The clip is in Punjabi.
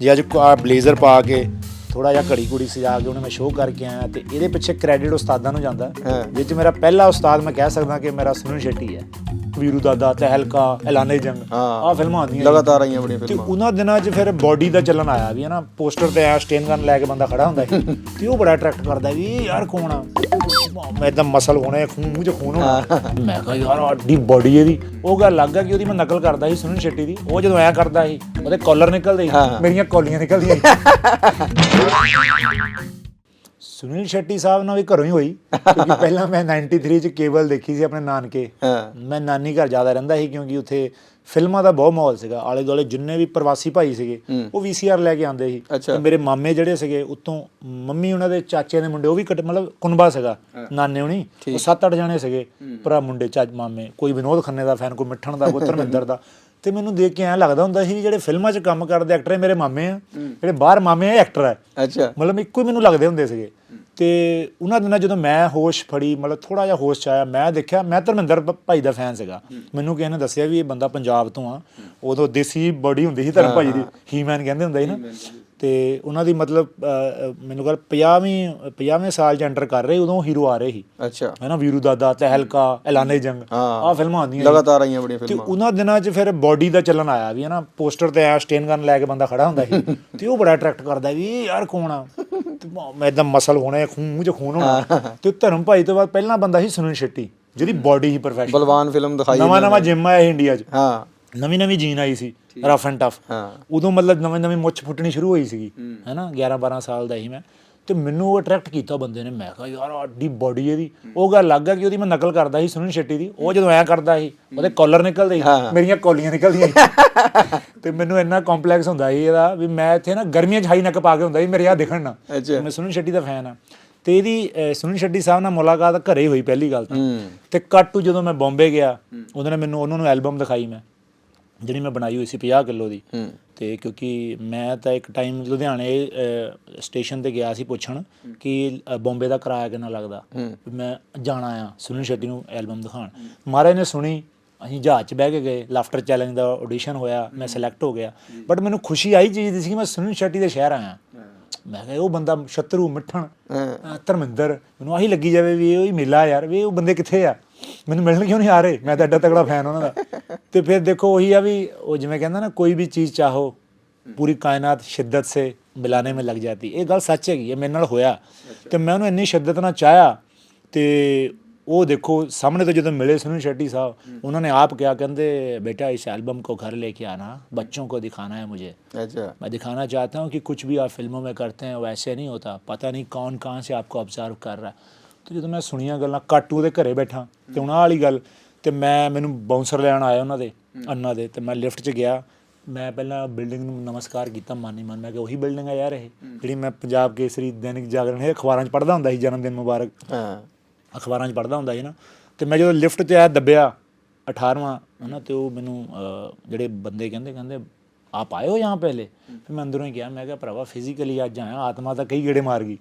ਜੇ ਅੱਜ ਆ ਬਲੇਜ਼ਰ ਪਾ ਕੇ ਥੋੜਾ ਜਿਹਾ ਘੜੀ ਕੁੜੀ ਸਜਾ ਕੇ ਉਹਨੇ ਮੈਂ ਸ਼ੋਅ ਕਰਕੇ ਆਇਆ ਤੇ ਇਹਦੇ ਪਿੱਛੇ ਕ੍ਰੈਡਿਟ ਉਸਤਾਦਾਂ ਨੂੰ ਜਾਂਦਾ ਹਾਂ। ਵਿੱਚ ਮੇਰਾ ਪਹਿਲਾ ਉਸਤਾਦ ਮੈਂ ਕਹਿ ਸਕਦਾ ਕਿ ਮੇਰਾ ਸੁਨੀਲ ਸ਼ੈਟੀ ਹੈ ਵੀਰੂ ਦਾਦਾ ਤਹਿਲਕਾ ਐਲਾਨੇ ਜੰਗ। ਹਾਂ। ਆ ਫਿਲਮਾਂ ਆਉਂਦੀਆਂ ਲਗਾਤਾਰ ਆਈਆਂ ਬੜੀਆਂ ਤੇ ਫਿਲਮਾਂ। ਉਹਨਾਂ ਦਿਨਾਂ 'ਚ ਫਿਰ ਬਾਡੀ ਦਾ ਚੱਲਣ ਆਇਆ ਵੀ ਹੈ ਨਾ। ਪੋਸਟਰ ਤੇ ਆ ਸਟੇਨ ਗਨ ਲੈ ਕੇ ਬੰਦਾ ਖੜਾ ਹੁੰਦਾ ਸੀ। ਤੇ ਉਹ ਬੜਾ ਅਟਰੈਕਟ ਕਰਦਾ ਵੀ ਇਹ ਯਾਰ ਕੌਣ ਆ? ਮੈਂ ਤਾਂ ਮਸਲ ਹੋਣਾ ਹੈ, ਖੂਨ ਮੂੰਹ 'ਚ ਖੂਨ ਹੋਣਾ। ਮੈਂ ਕਿਹਾ ਯਾਰ ਆਡੀ ਬਾਡੀ ਇਹਦੀ। ਉਹ ਗੱਲ ਲੱਗ ਗਿਆ ਕਿ ਉਹਦੀ ਮੈਂ ਨਕਲ ਕਰਦਾ ਸੀ ਸੁਨੀਲ ਸ਼ੈਟੀ ਦੀ। ਉਹ ਜਦੋਂ ਐ ਕਰਦਾ ਸੀ ਉਹਦੇ ਕਾਲਰ ਨਿਕਲਦੇ ਸੀ। ਹਾਂ। ਮੇਰੀਆਂ ਕੌਲੀਆਂ ਨਿਕਲਦੀਆਂ ਸੀ। ਸੁਨੀਲ ਸ਼ੈਟੀ ਸਾਹਿਬ ਨਾਲ ਵੀ ਘਰੋਂ ਹੀ ਹੋਈ ਕਿਉਂਕਿ ਪਹਿਲਾਂ ਮੈਂ 93 ਚ ਕੇਬਲ ਦੇਖੀ ਸੀ ਆਪਣੇ ਨਾਨਕੇ। ਹਾਂ। ਮੈਂ ਨਾਨੀ ਘਰ ਜ਼ਿਆਦਾ ਰਹਿੰਦਾ ਸੀ ਕਿਉਂਕਿ ਉੱਥੇ ਫਿਲਮਾਂ ਦਾ ਬਹੁਤ ਮਾਹੌਲ ਸੀਗਾ। ਆਲੇ ਦੁਆਲੇ ਜਿੰਨੇ ਵੀ ਪ੍ਰਵਾਸੀ ਭਾਈ ਸੀਗੇ ਉਹ ਵੀਸੀਆਰ ਲੈ ਕੇ ਆਉਂਦੇ ਸੀ। ਤੇ ਮੇਰੇ ਮਾਮੇ ਜਿਹੜੇ ਸੀਗੇ ਉੱਤੋਂ ਮੰਮੀ ਉਹਨਾਂ ਦੇ ਚਾਚੇ ਦੇ ਮੁੰਡੇ ਉਹ ਵੀ ਮਤਲਬ ਕੁਨਬਾ ਸੀਗਾ ਨਾਨੇ ਹੁਣੀ। ਉਹ 7-8 ਜਣੇ ਸੀਗੇ ਭਰਾ ਮੁੰਡੇ ਚਾਚ ਮਾਮੇ। ਕੋਈ ਵਿਨੋਦ ਖੰਨੇ ਦਾ ਫੈਨ ਕੋਈ ਮਿੱਠਣ ਦਾ ਕੋਈ ਧਰਮਿੰਦਰ ਦਾ। ਤੇ ਮੈਨੂੰ ਦੇਖ ਕੇ ਐਂ ਲੱਗਦਾ ਹੁੰਦਾ ਸੀ ਜਿਹੜੇ ਫਿਲਮਾਂ 'ਚ ਕੰਮ ਕਰਦੇ ਐਕਟਰ ਮੇਰੇ ਮਾਮੇ ਆ। ਜਿਹੜੇ ਬਾਹਰ ਮਾਮੇ ਆ ਐਕਟਰ ਆ। ਅੱਛਾ। ਮਤਲਬ ਇੱਕੋ ਹੀ ਮੈਨੂੰ ਲੱਗਦੇ ਹੁੰਦੇ ਸੀਗੇ। ਤੇ ਉਹਨਾਂ ਦਿਨਾਂ ਜਦੋਂ ਮੈਂ ਹੋਸ਼ ਫੜੀ ਮਤਲਬ ਥੋੜਾ ਜਿਹਾ ਹੋਸ਼ ਚ ਆਇਆ ਮੈਂ ਦੇਖਿਆ ਮੈਂ ਧਰਮਿੰਦਰ ਭਾਈ ਦਾ ਫੈਨ ਸੀਗਾ। ਮੈਨੂੰ ਕਿਸੇ ਨੇ ਦੱਸਿਆ ਵੀ ਇਹ ਬੰਦਾ ਪੰਜਾਬ ਤੋਂ ਆ। ਉਦੋਂ ਦੇਸੀ ਬੋਡੀ ਹੁੰਦੀ ਸੀ ਧਰਮ ਭਾਈ ਦੀ ਹੀਮੈਨ ਕਹਿੰਦੇ ਹੁੰਦੇ ਸੀ ਨਾ। ਤੇ ਉਹਨਾਂ ਦੀ ਮਤਲਬ ਮੈਨੂੰ ਗੱਲ 50ਵੀਂ 50ਵੇਂ ਸਾਲ ਚ ਐਂਟਰ ਕਰ ਰਹੇ ਉਦੋਂ ਹੀਰੋ ਆ ਰਹੇ ਸੀ। ਅੱਛਾ। ਹੈਨਾ ਵੀਰੂ ਦਾਦਾ ਤਹਿਲਕਾ ਐਲਾਨੇ ਜੰਗ। ਆ ਫਿਲਮਾਂ ਆਉਂਦੀਆਂ। ਲਗਾਤਾਰ ਆਈਆਂ ਬੜੀਆਂ ਤੇ ਫਿਲਮਾਂ। ਉਹਨਾਂ ਦਿਨਾਂ 'ਚ ਫਿਰ ਬਾਡੀ ਦਾ ਚੱਲਣ ਆਇਆ ਵੀ ਹੈ ਨਾ ਪੋਸਟਰ ਤੇ ਆ ਸਟੇਨ ਗਨ ਲੈ ਕੇ ਬੰਦਾ ਖੜਾ ਹੁੰਦਾ ਸੀ। ਤੇ ਉਹ ਬੜਾ ਅਟਰੈਕਟ ਕਰਦਾ ਵੀ ਯਾਰ ਕੌਣ ਆ? ਤੇ ਮੈਂ ਤਾਂ ਮਸਲ ਹੋਣਾ ਹੈ, ਖੂਨ 'ਚ ਖੂਨ ਹੋਣਾ। ਤੇ ਧਰਮ ਭਾਈ ਤੋਂ ਬਾਅਦ ਪਹਿਲਾਂ ਬੰਦਾ ਸੀ ਸੁਨੀਲ ਸ਼ੈਟੀ ਜਿਹਦੀ ਬਾਡੀ ਹੀ ਪ੍ਰੋਫੈਸ਼ਨਲ ਬਲਵਾਨ ਫਿਲਮ ਦਿਖਾਈ ਨਵਾਂ ਨਵਾਂ ਜਿਮ ਆਇਆ ਸੀ ਇੰਡੀਆ 'ਚ। ਹਾਂ। ਨਵੀਂ ਨਵੀਂ ਜੀਨ ਆਈ ਸੀ ਰਫ ਐਂਡ ਟਫ ਹਾਂ। ਉਦੋਂ ਮਤਲਬ ਨਵੇਂ ਨਵੇਂ ਮੁੱਛ ਫੁੱਟਣੀ ਸ਼ੁਰੂ ਹੋਈ ਸੀਗੀ ਹੈਨਾ? 11 12 ਸਾਲ ਦਾ ਸੀ ਮੈਂ। ਤੇ ਮੈਨੂੰ ਅਟਰੈਕਟ ਕੀਤਾ ਬੰਦੇ ਨੇ। ਮੈਂ ਕਿਹਾ ਯਾਰ ਆਡੀ ਬਾਡੀ ਇਹਦੀ। ਉਹ ਗੱਲ ਲੱਗ ਗਿਆ ਕਿ ਉਹਦੀ ਮੈਂ ਨਕਲ ਕਰਦਾ ਸੀ ਸੁਨੀਲ ਸ਼ੈਟੀ ਦੀ। ਉਹ ਜਦੋਂ ਐ ਕਰਦਾ ਸੀ ਉਹਦੇ ਕਾਲਰ ਨਿਕਲਦੇ ਸੀ। ਮੇਰੀਆਂ ਕੌਲੀਆਂ ਨਿਕਲਦੀਆਂ ਸੀ। ਤੇ ਮੈਨੂੰ ਇੰਨਾ ਕੰਪਲੈਕਸ ਹੁੰਦਾ ਸੀ ਇਹਦਾ ਵੀ ਮੈਂ ਇੱਥੇ ਨਾ ਗਰਮੀਆਂ 'ਚ ਹਾਈ ਨੱਕ ਪਾ ਕੇ ਹੁੰਦਾ ਸੀ ਮੇਰੇ ਆ ਦਿਖਣ ਨਾ ਮੈਂ ਸੁਨੀਲ ਸ਼ੈਟੀ ਦਾ ਫੈਨ ਆ। ਤੇ ਇਹਦੀ ਸੁਨੀਲ ਸ਼ੈਟੀ ਸਾਹਿਬ ਨਾਲ ਮੁਲਾਕਾਤ ਘਰੇ ਹੋਈ ਪਹਿਲੀ ਗੱਲ ਤਾਂ। ਤੇ ਕੱਟੂ ਜਦੋਂ ਮੈਂ ਬੰਬੇ ਗਿਆ ਉਹਨਾਂ ਨੇ ਮੈਨੂੰ ਉਹਨਾਂ ਨੂੰ ਐਲਬਮ ਦਿਖਾਈ ਮੈਂ। ਜਿਹੜੀ ਮੈਂ ਬਣਾਈ ਹੋਈ ਸੀ 50 ਕਿਲੋ ਦੀ ਤੇ ਕਿਉਂਕਿ ਮੈਂ ਤਾਂ ਇੱਕ ਟਾਈਮ ਲੁਧਿਆਣੇ ਸਟੇਸ਼ਨ ਤੇ ਗਿਆ ਸੀ ਪੁੱਛਣ ਕਿ ਬੰਬੇ ਦਾ ਕਿਰਾਇਆ ਕਿੰਨਾ ਲੱਗਦਾ? ਮੈਂ ਜਾਣਾ ਆ ਸੁਨੀਲ ਸ਼ੈਟੀ ਨੂੰ ਐਲਬਮ ਦਿਖਾਣ ਮਹਾਰਾਜ ਨੇ ਸੁਣੀ ਅਸੀਂ ਜਹਾਜ਼ 'ਚ ਬਹਿ ਕੇ ਗਏ ਲਾਫਟਰ ਚੈਲੰਜ ਦਾ ਆਡੀਸ਼ਨ ਹੋਇਆ ਮੈਂ ਸਿਲੈਕਟ ਹੋ ਗਿਆ। ਬਟ ਮੈਨੂੰ ਖੁਸ਼ੀ ਆਈ ਚੀਜ਼ ਦੀ ਸੀ ਕਿ ਮੈਂ ਸੁਨੀਲ ਸ਼ੈਟੀ ਦੇ ਸ਼ਹਿਰ ਆਇਆ। ਮੈਂ ਕਿਹਾ ਉਹ ਬੰਦਾ ਸ਼ਤਰੂ ਮਿੱਠਣ ਧਰਮਿੰਦਰ ਮੈਨੂੰ ਆਹੀ ਲੱਗੀ ਜਾਵੇ ਵੀ ਇਹ ਹੀ ਮੇਲਾ ਯਾਰ ਵੀ ਉਹ ਬੰਦੇ ਕਿੱਥੇ ਆ? ਮੈਨੂੰ ਮਿਲਣ ਕਿਉਂ ਨਹੀਂ ਆ ਰਹੇ ਮੈਂ ਤਾਂ ਐਡਾ ਤਗੜਾ ਫੈਨ ਉਹਨਾਂ ਦਾ ਤੇ ਫਿਰ ਦੇਖੋ ਉਹੀ ਆ ਵੀ ਉਹ ਜਿਵੇਂ ਕਹਿੰਦਾ ਨਾ ਕੋਈ ਵੀ ਚੀਜ਼ ਚਾਹੋ ਪੂਰੀ ਕਾਇਨਾਤ ਸ਼ਿੱਦਤ ਸੇ ਮਿਲਾਨੇ में लग जाती ਇਹ ਗੱਲ ਸੱਚ ਹੈਗੀ ਇਹ ਮੇਰੇ ਨਾਲ ਹੋਇਆ ਤੇ ਮੈਂ ਉਹਨੂੰ ਇੰਨੀ ਸ਼ਿੱਦਤ ਨਾਲ ਚਾਹਿਆ ਤੇ ਉਹ ਦੇਖੋ ਸਾਹਮਣੇ ਤੋਂ ਜਦੋਂ ਮਿਲੇ ਸੁਨੀਲ ਸ਼ੈਟੀ ਸਾਹਿਬ ਉਹਨਾਂ ਨੇ ਆਪ ਕਿਹਾ ਕਹਿੰਦੇ बेटा इस एल्बम को घर लेके आना बच्चों को दिखाना है मुझे ਅੱਛਾ मैं दिखाना चाहता हूँ कि कुछ भी आप फिल्मों में करते हैं वैसे नहीं होता पता नहीं कौन कहाँ से आपको ऑब्जर्व कर रहा है ਤੇ ਜਦੋਂ ਮੈਂ ਸੁਣੀਆਂ ਗੱਲਾਂ ਕਾਟੂ ਦੇ ਘਰੇ ਬੈਠਾ ਤੇ ਉਹਨਾਂ ਵਾਲੀ ਗੱਲ ਤੇ ਮੈਂ ਮੈਨੂੰ ਬਾਉਂਸਰ ਲੈਣ ਆਇਆ ਉਹਨਾਂ ਦੇ ਅੰਨਾ ਦੇ ਤੇ ਮੈਂ ਲਿਫਟ 'ਚ ਗਿਆ। ਮੈਂ ਪਹਿਲਾਂ ਬਿਲਡਿੰਗ ਨੂੰ ਨਮਸਕਾਰ ਕੀਤਾ ਮਾਨੀ ਮਨ ਮੈਂ ਕਿ ਉਹੀ ਬਿਲਡਿੰਗ ਆ ਯਾਰ ਇਹ ਜਿਹੜੀ ਮੈਂ ਪੰਜਾਬ ਕੇਸਰੀ ਦੈਨਿਕ ਜਾਗਰਣ ਇਹ ਅਖਬਾਰਾਂ 'ਚ ਪੜ੍ਹਦਾ ਹੁੰਦਾ ਸੀ ਜਨਮ ਦਿਨ ਮੁਬਾਰਕ। ਹਾਂ। ਅਖਬਾਰਾਂ 'ਚ ਪੜ੍ਹਦਾ ਹੁੰਦਾ ਸੀ ਨਾ ਤੇ ਮੈਂ ਜਦੋਂ ਲਿਫਟ 'ਚ ਆਇਆ ਦੱਬਿਆ 18ਵਾਂ ਹਨਾ ਤੇ ਉਹ ਮੈਨੂੰ ਜਿਹੜੇ ਬੰਦੇ ਕਹਿੰਦੇ ਕਹਿੰਦੇ ਆਪ ਆਏ ਹੋ ਯਹਾਂ ਪਹਿਲੇ? ਫਿਰ ਮੈਂ ਅੰਦਰੋਂ ਹੀ ਕਿਹਾ ਮੈਂ ਕਿਹਾ ਭਰਾਵਾ ਫਿਜ਼ੀਕਲੀ ਅੱਜ ਆਇਆ ਆਤਮਾ ਤਾਂ ਕਈ ਗੇੜੇ ਮਾਰ ਗਈ।